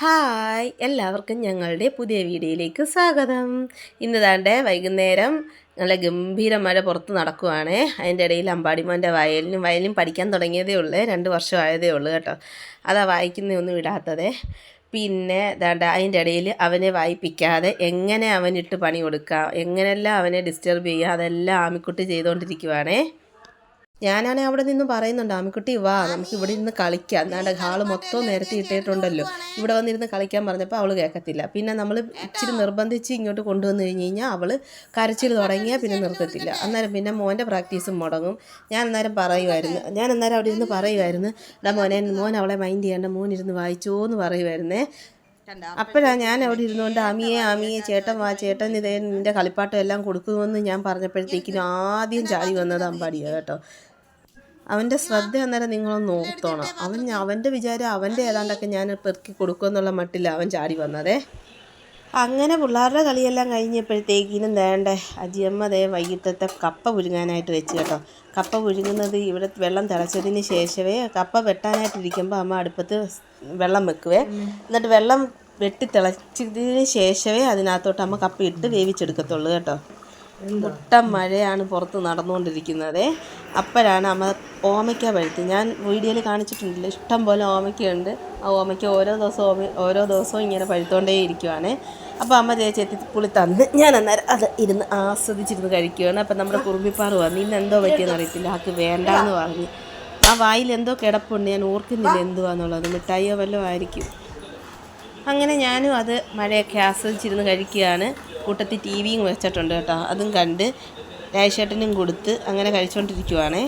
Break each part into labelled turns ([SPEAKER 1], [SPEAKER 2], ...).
[SPEAKER 1] Hi എല്ലാവർക്കും ഞങ്ങളുടെ പുതിയ വീഡിയോയിലേക്ക് സ്വാഗതം. ഇന്ന് വൈകുന്നേരം നല്ല ഗംഭീര മഴ പുറത്ത് നടക്കുവാണേ. അതിന്റെ ഇടയിൽ അമ്പാടിമോന്റെ വയലിനും വയലിനും പഠിക്കാൻ തുടങ്ങിയതേ ഉള്ളൂ. രണ്ട് വർഷം ആയതേ ഉള്ളൂ കേട്ടോ. അതാ വായിക്കുന്നൊന്നും ഇടാത്തതേ പിന്നെ ദാണ്ട അതിന്റെ ഇടയിൽ അവനെ വായിപ്പിക്കാതെ എങ്ങനെ അവനിട്ട് പണി കൊടുക്കാം എങ്ങനെയെല്ലാം അവനെ ഡിസ്റ്റർബ് ചെയ്യുക അതെല്ലാം ആമിക്കുട്ടി ചെയ്തുകൊണ്ടിരിക്കുവാണേ. ഞാനാണെ അവിടെ നിന്ന് പറയുന്നുണ്ട് ആമിക്കുട്ടി വാ നമുക്ക് ഇവിടെ ഇരുന്ന് കളിക്കാം. എന്നാണ്ട് ഹാൾ മൊത്തം നിരത്തി ഇട്ടിട്ടുണ്ടല്ലോ. ഇവിടെ വന്നിരുന്ന് കളിക്കാൻ പറഞ്ഞപ്പോൾ അവൾ കേൾക്കത്തില്ല പിന്നെ നമ്മൾ ഇച്ചിരി നിർബന്ധിച്ച് ഇങ്ങോട്ട് കൊണ്ടുവന്ന് കഴിഞ്ഞ് കഴിഞ്ഞാൽ അവൾ കരച്ചിൽ തുടങ്ങിയാൽ പിന്നെ നിർത്തത്തില്ല. അന്നേരം പിന്നെ മോന്റെ പ്രാക്ടീസും മുടങ്ങും. ഞാൻ അന്നേരം പറയുമായിരുന്നു ഞാൻ അന്നേരം അവിടെ ഇരുന്ന് പറയുമായിരുന്നു എടാ മോനെ മോൻ അവളെ മൈൻഡ് ചെയ്യേണ്ട മോൻ ഇരുന്ന് വായിച്ചോ എന്ന് പറയുമായിരുന്നേ അപ്പോഴാണ് ഞാൻ അവിടെ ഇരുന്നുകൊണ്ട് ആമിയെ ആമിയെ ചേട്ടൻ വാ ചേട്ടൻ ഇതേ നിന്റെ കളിപ്പാട്ടം എല്ലാം കൊടുക്കുമെന്ന് ഞാൻ പറഞ്ഞപ്പോഴത്തേക്കിനും ആദ്യം ചാടി വന്നത് അമ്പാടിയാണ് കേട്ടോ. അവന്റെ ശ്രദ്ധ അന്നേരം നിങ്ങളൊന്ന് ഓർത്തോണം. അവൻ അവന്റെ വിചാരം അവന്റെ ഏതാണ്ടൊക്കെ ഞാൻ പെറുക്കി കൊടുക്കുമെന്നുള്ള മട്ടില്ല അവൻ ചാടി വന്നതേ. അങ്ങനെ പിള്ളേരുടെ കളിയെല്ലാം കഴിഞ്ഞപ്പോഴത്തേക്കിനും വേണ്ടേ അജിയമ്മ ദേ വൈകിട്ടത്തെ കപ്പ പുഴുങ്ങാനായിട്ട് വെച്ച് കേട്ടോ. കപ്പ പുഴുങ്ങുന്നത് ഇവിടെ വെള്ളം തിളച്ചതിന് ശേഷമേ കപ്പ വെട്ടാനായിട്ടിരിക്കുമ്പോൾ അമ്മ അടുപ്പത്ത് വെള്ളം വെക്കുവേ. എന്നിട്ട് വെള്ളം വെട്ടി തിളച്ചതിന് ശേഷമേ അതിനകത്തോട്ട് അമ്മ കപ്പ ഇട്ട് വേവിച്ചെടുക്കത്തുള്ളൂ കേട്ടോ. മുട്ട മഴയാണ് പുറത്ത് നടന്നുകൊണ്ടിരിക്കുന്നത്. അപ്പോഴാണ് അമ്മ ഓമയ്ക്ക പഴുത്ത് ഞാൻ വീഡിയോയിൽ കാണിച്ചിട്ടുണ്ടല്ലോ ഇഷ്ടം പോലെ ഓമയ്ക്കയുണ്ട് ഓമയ്ക്ക ഓരോ ദിവസവും ഓരോ ദിവസവും ഇങ്ങനെ പഴുത്തോണ്ടേ ഇരിക്കുവാണ്. അപ്പോൾ അമ്മ ചേച്ചി എത്തിപ്പുളി തന്ന്. ഞാൻ അന്നേരം അത് ഇരുന്ന് ആസ്വദിച്ചിരുന്ന് കഴിക്കുവാണ്. അപ്പം നമ്മുടെ കുറുമ്പിപ്പാറ് വന്ന് ഇന്ന് എന്തോ പറ്റിയെന്ന് അറിയത്തില്ല ആൾക്ക് വേണ്ടാന്ന് പറഞ്ഞു. ആ വായിൽ എന്തോ കിടപ്പുണ്ട് ഞാൻ ഓർക്കുന്നില്ല എന്തുവാന്നുള്ളത്. മിഠായിയോ വല്ലതും ആയിരിക്കും. അങ്ങനെ ഞാനും അത് മഴയൊക്കെ ആസ്വദിച്ചിരുന്ന് കഴിക്കുകയാണ് കൂട്ടത്തിൽ ടി വിയും വെച്ചിട്ടുണ്ട് കേട്ടോ. അതും കണ്ട് രാജേഷേട്ടനും കൊടുത്ത് അങ്ങനെ കഴിച്ചുകൊണ്ടിരിക്കുവാണേ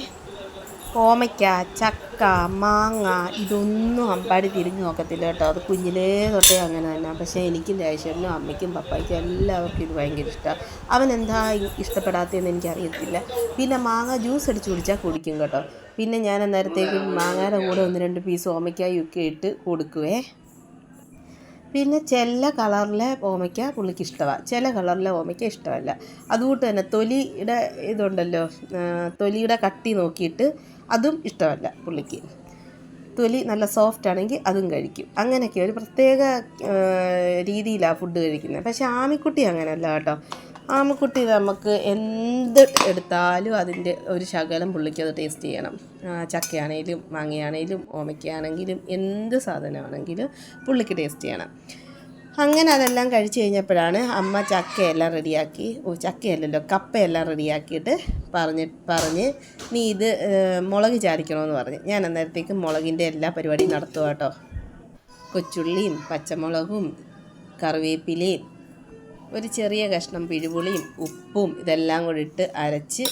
[SPEAKER 1] ഓമയ്ക്ക ചക്ക മാങ്ങ ഇതൊന്നും അമ്പാടി തിരിഞ്ഞു നോക്കത്തില്ല കേട്ടോ. അത് കുഞ്ഞിലേ തൊട്ടേ അങ്ങനെ തന്നെ. പക്ഷേ എനിക്കും രാജേട്ടനും അമ്മയ്ക്കും പപ്പയ്ക്കും എല്ലാവർക്കും ഇത് ഭയങ്കര ഇഷ്ടമാണ് അവൻ എന്താ ഇഷ്ടപ്പെടാത്തതെന്ന് എനിക്കറിയത്തില്ല. പിന്നെ മാങ്ങ ജ്യൂസ് അടിച്ച് കുടിച്ചാൽ കുടിക്കും കേട്ടോ. പിന്നെ ഞാൻ അന്നേരത്തേക്കും മാങ്ങയുടെ കൂടെ ഒന്ന് രണ്ട് പീസ് ഓമയ്ക്കായും ഒക്കെ ഇട്ട് കൊടുക്കുവേ. പിന്നെ ചില കളറിലെ ഓമയ്ക്ക പുള്ളിക്ക് ഇഷ്ടമാണ് ചില കളറിലെ ഓമയ്ക്ക ഇഷ്ടമല്ല. അതുകൊണ്ട് തന്നെ തൊലിയുടെ ഇതുണ്ടല്ലോ തൊലിയുടെ കട്ടി നോക്കിയിട്ട് അതും ഇഷ്ടമല്ല പുള്ളിക്ക്. തൊലി നല്ല സോഫ്റ്റ് ആണെങ്കിൽ അതും കഴിക്കും. അങ്ങനെയൊക്കെ ഒരു പ്രത്യേക രീതിയിലാണ് ഫുഡ് കഴിക്കുന്നത്. പക്ഷേ ആമിക്കുട്ടി അങ്ങനെയല്ല കേട്ടോ. ആമിക്കുട്ടി നമുക്ക് എന്ത് എടുത്താലും അതിന്റെ ഒരു ശകലം പുള്ളിക്ക് അത് ടേസ്റ്റ് ചെയ്യണം. ചക്കയാണേലും മാങ്ങയാണേലും ഓമയ്ക്കാണെങ്കിലും എന്ത് സാധനമാണെങ്കിലും പുള്ളിക്ക് ടേസ്റ്റ് ചെയ്യണം. അങ്ങനെ അതെല്ലാം കഴിച്ചു കഴിഞ്ഞപ്പോഴാണ് അമ്മ ചക്കയെല്ലാം റെഡിയാക്കി ഓ ചക്കയല്ലല്ലോ കപ്പയെല്ലാം റെഡിയാക്കിയിട്ട് പറഞ്ഞ് പറഞ്ഞ് നീ ഇത് മുളക് ചാരിക്കണമെന്ന് പറഞ്ഞ്. ഞാൻ അന്നേരത്തേക്ക് മുളകിന്റെ എല്ലാ പരിപാടിയും നടത്തുക കേട്ടോ. കൊച്ചുള്ളിയും പച്ചമുളകും കറിവേപ്പിലയും ഒരു ചെറിയ കഷ്ണം പിഴുപുളിയും ഉപ്പും ഇതെല്ലാം കൂടി ഇട്ട് അരച്ച്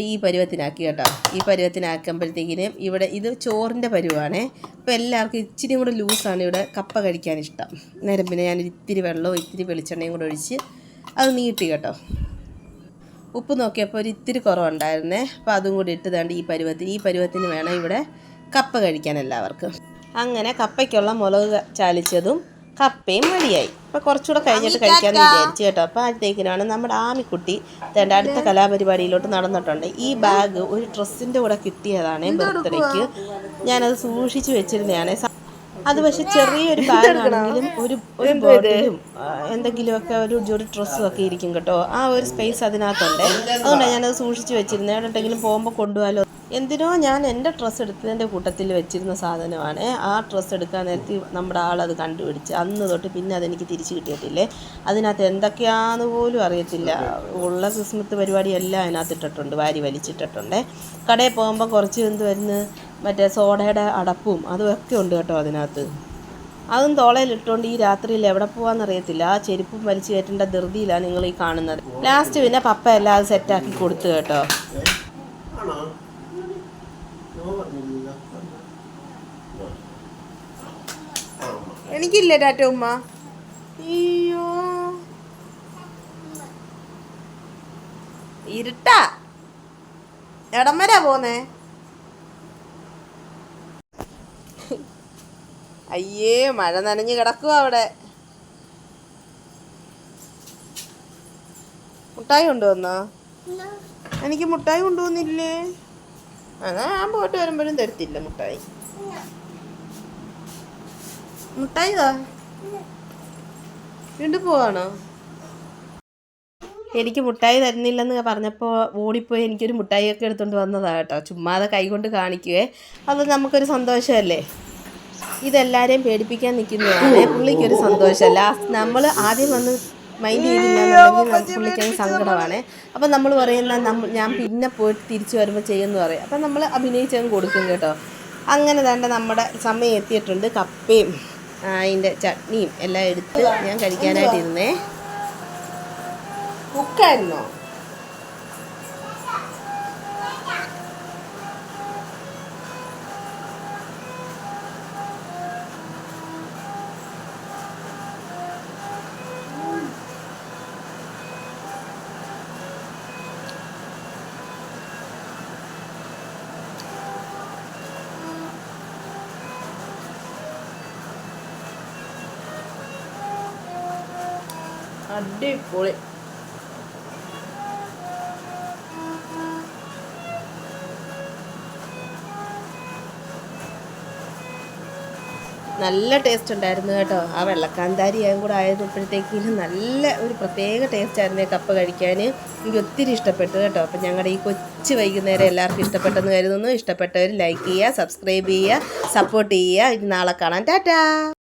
[SPEAKER 1] ഈ പരുവത്തിനാക്കി കേട്ടോ. ഈ പരുവത്തിനാക്കുമ്പോഴത്തേക്കിനും ഇവിടെ ഇത് ചോറിന്റെ പരുവാണേ. അപ്പോൾ എല്ലാവർക്കും ഇച്ചിരി കൂടെ ലൂസാണ് ഇവിടെ കപ്പ കഴിക്കാൻ ഇഷ്ടം. നേരം പിന്നെ ഞാൻ ഇത്തിരി വെള്ളവും ഇത്തിരി വെളിച്ചെണ്ണയും കൂടെ ഒഴിച്ച് അത് നീട്ടി കേട്ടോ. ഉപ്പ് നോക്കിയപ്പോൾ ഒരു ഇത്തിരി കുറവുണ്ടായിരുന്നേ. അപ്പോൾ അതും കൂടി ഇട്ടതാണ്ട് ഈ പരുവത്തിന് ഈ പരുവത്തിന് വേണം ഇവിടെ കപ്പ കഴിക്കാൻ എല്ലാവർക്കും. അങ്ങനെ കപ്പയ്ക്കുള്ള മുളക് ചാലിച്ചതും കപ്പയും മടിയായി. അപ്പോൾ കുറച്ചുകൂടെ കഴിഞ്ഞിട്ട് കഴിക്കാമെന്ന് വിചാരിച്ചു കേട്ടോ. അപ്പോൾ അതിലേക്കിനാണ് നമ്മുടെ ആമിക്കുട്ടി തന്റെ അടുത്ത കലാപരിപാടിയിലോട്ട് നടന്നിട്ടുണ്ട്. ഈ ബാഗ് ഒരു ഡ്രസ്സിന്റെ കൂടെ കിട്ടിയതാണ് ബർത്ത്ഡേക്ക്. ഞാനത് സൂക്ഷിച്ചു വെച്ചിരുന്നതാണ്. അത് പക്ഷെ ചെറിയൊരു ബാഗാണെങ്കിലും ഒരു ഒരു ബോട്ടിലും എന്തെങ്കിലുമൊക്കെ ഒരു ജോഡി ഡ്രസ്സും ഒക്കെ ഇരിക്കും കേട്ടോ. ആ ഒരു സ്പേസ് അതിനകത്തുണ്ട്. അതുകൊണ്ടാണ് ഞാനത് സൂക്ഷിച്ചു വെച്ചിരുന്നത്. എവിടെയെങ്കിലും പോകുമ്പോൾ കൊണ്ടുപോകാലോ എന്തിനോ ഞാൻ എന്റെ ഡ്രസ്സ് എടുത്തതിന്റെ കൂട്ടത്തിൽ വെച്ചിരുന്ന സാധനമാണ്. ആ ഡ്രസ്സ് എടുക്കാൻ നേരത്ത് നമ്മുടെ ആളത് കണ്ടുപിടിച്ച് അന്ന് തൊട്ട് പിന്നെ അതെനിക്ക് തിരിച്ച് കിട്ടിയിട്ടില്ലേ? അതിനകത്ത് എന്തൊക്കെയാണെന്ന് പോലും അറിയത്തില്ല. ഉള്ള ക്രിസ്മസ് പരിപാടിയെല്ലാം അതിനകത്ത് ഇട്ടിട്ടുണ്ട് വാരി വലിച്ചിട്ടിട്ടുണ്ട്. കടയിൽ പോകുമ്പോൾ കുറച്ച് എന്ത് വരുന്നു മറ്റേ സോഡയുടെ അടപ്പും അതും ഒക്കെ ഉണ്ട് കേട്ടോ അതിനകത്ത്. അതും തോളയിലിട്ടുകൊണ്ട് ഈ രാത്രിയിൽ എവിടെ പോവാന്നറിയത്തില്ല. ആ ചെരുപ്പും വലിച്ചു കയറ്റേണ്ട ധൃതിയിലാണ് നിങ്ങൾ ഈ കാണുന്നത്. ലാസ്റ്റ് പിന്നെ പപ്പ എല്ലാം അത് സെറ്റാക്കി കൊടുത്തു കേട്ടോ.
[SPEAKER 2] എനിക്കില്ല ടാറ്റ ഉമ്മ? അയ്യോ. ഇരുട്ടാ. എടം വരാ പോന്നേ. അയ്യേ മഴ നനഞ്ഞ് കിടക്കുക അവിടെ. മുട്ടായി കൊണ്ടുവന്നോ? എനിക്ക് മുട്ടായി കൊണ്ടുവന്നില്ലേ? അതാ ഞാൻ പോയിട്ട് വരുമ്പോഴും തരത്തില്ല മുട്ടായി. മുട്ടായി താ വീണ്ടും പോവാണോ?
[SPEAKER 1] എനിക്ക് മുട്ടായി തരുന്നില്ലെന്ന് പറഞ്ഞപ്പോൾ ഓടിപ്പോയി എനിക്കൊരു മുട്ടായിയൊക്കെ എടുത്തുകൊണ്ട് വന്നതാണ് കേട്ടോ. ചുമ്മാതെ കൈകൊണ്ട് കാണിക്കുവേ. അത് നമുക്കൊരു സന്തോഷമല്ലേ? ഇതെല്ലാവരെയും പേടിപ്പിക്കാൻ നിൽക്കുന്നതാണ്. പുള്ളിക്കൊരു സന്തോഷമല്ല. നമ്മൾ ആദ്യം വന്ന് മൈൻഡ് ചെയ്തില്ലാന്നുണ്ടെങ്കിൽ പുള്ളിക്കങ്ങ് സങ്കടമാണ്. അപ്പം നമ്മൾ പറയുന്ന നമ്മൾ ഞാൻ പിന്നെ പോയിട്ട് തിരിച്ചു വരുമ്പോൾ ചെയ്യുമെന്ന് പറയും. അപ്പം നമ്മൾ അഭിനയിച്ചങ്ങ് കൊടുക്കും കേട്ടോ. അങ്ങനെ തന്നെ നമ്മുടെ സമയം എത്തിയിട്ടുണ്ട്. കപ്പയും. അതിന്റെ ചട്നിയും എല്ലാം എടുത്ത് ഞാൻ കഴിക്കാനായിട്ടിരുന്നേ.
[SPEAKER 2] കുക്കായിരുന്നോ?
[SPEAKER 1] അടിപൊളി. നല്ല ടേസ്റ്റ് ഉണ്ടായിരുന്നു കേട്ടോ. ആ വെള്ളക്കാന്താരിയും കൂടെ ആയപ്പോഴത്തേക്കും നല്ല ഒരു പ്രത്യേക ടേസ്റ്റ് ആയിരുന്നു കപ്പ കഴിക്കാൻ. എനിക്ക് ഒത്തിരി ഇഷ്ടപ്പെട്ടു കേട്ടോ. അപ്പം ഞങ്ങളുടെ ഈ കൊച്ചു വൈകുന്നേരം എല്ലാവർക്കും ഇഷ്ടപ്പെട്ടെന്ന് കരുതുന്നു. ഇഷ്ടപ്പെട്ടവർ ലൈക്ക് ചെയ്യുക സബ്സ്ക്രൈബ് ചെയ്യുക സപ്പോർട്ട് ചെയ്യുക. നാളെ കാണാം. ടാറ്റാ!